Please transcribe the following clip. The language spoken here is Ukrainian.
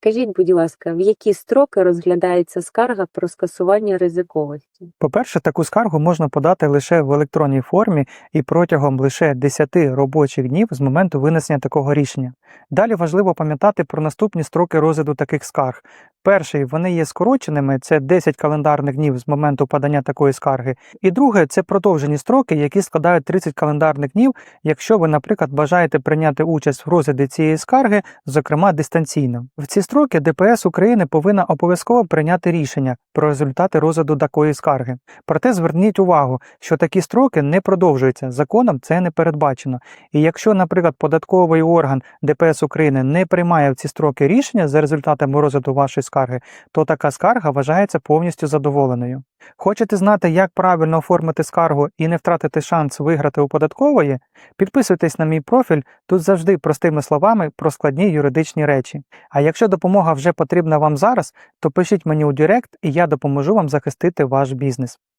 Скажіть, будь ласка, в які строки розглядається скарга про скасування ризиковості? По-перше, таку скаргу можна подати лише в електронній формі і протягом лише 10 робочих днів з моменту винесення такого рішення. Далі важливо пам'ятати про наступні строки розгляду таких скарг. Перший, вони є скороченими, це 10 календарних днів з моменту подання такої скарги. І друге, це продовжені строки, які складають 30 календарних днів, якщо ви, наприклад, бажаєте прийняти участь в розгляді цієї скарги, зокрема дистанційно. В ці строки ДПС України повинна обов'язково прийняти рішення про результати розгляду такої скарги. Проте зверніть увагу, що такі строки не продовжуються. Законом це не передбачено. І якщо, наприклад, податковий орган ДПС України не приймає в ці строки рішення за результатами розгляду вашої скарги, то така скарга вважається повністю задоволеною. Хочете знати, як правильно оформити скаргу і не втратити шанс виграти у податкової? Підписуйтесь на мій профіль, тут завжди простими словами про складні юридичні речі. А якщо допомога вже потрібна вам зараз, то пишіть мені у Директ, і я допоможу вам захистити ваш бізнес.